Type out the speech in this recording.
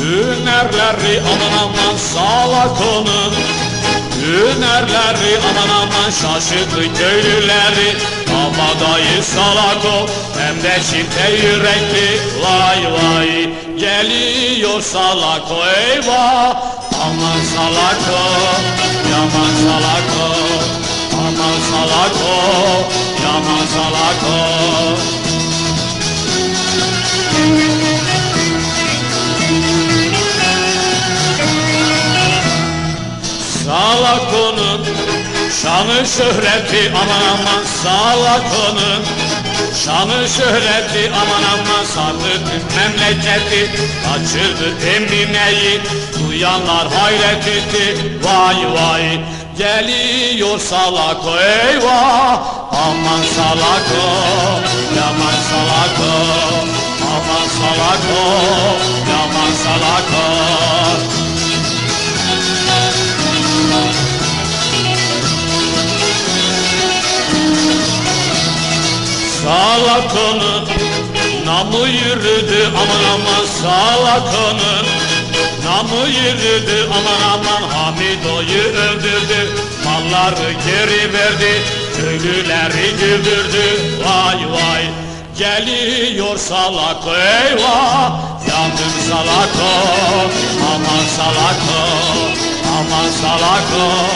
Hünerleri aman aman salak onun Hünerleri aman aman şaşırttı köylüleri. Kabadayı salak o hem de çifte yürekli. Vay vay geliyor salak o eyvah. Aman salak o yaman salak o Aman salak o yaman salak Salak onun şanı şöhreti aman aman salak onun Şanı şöhreti aman aman sardı tüm memleketi Kaçırdı emineyi. Duyanlar hayret etti Vay vay. Geliyor salak o eyvah. Aman salak o yaman salak o Aman salak o yaman salak o Salak onun namı yürüdü aman aman salak onun Namı yürüdü aman aman Hamido'yu öldürdü. Malları geri verdi Köylüleri güldürdü. Vay vay Geliyor salak eyvah. Yandım salak o Aman salak o Aman salak o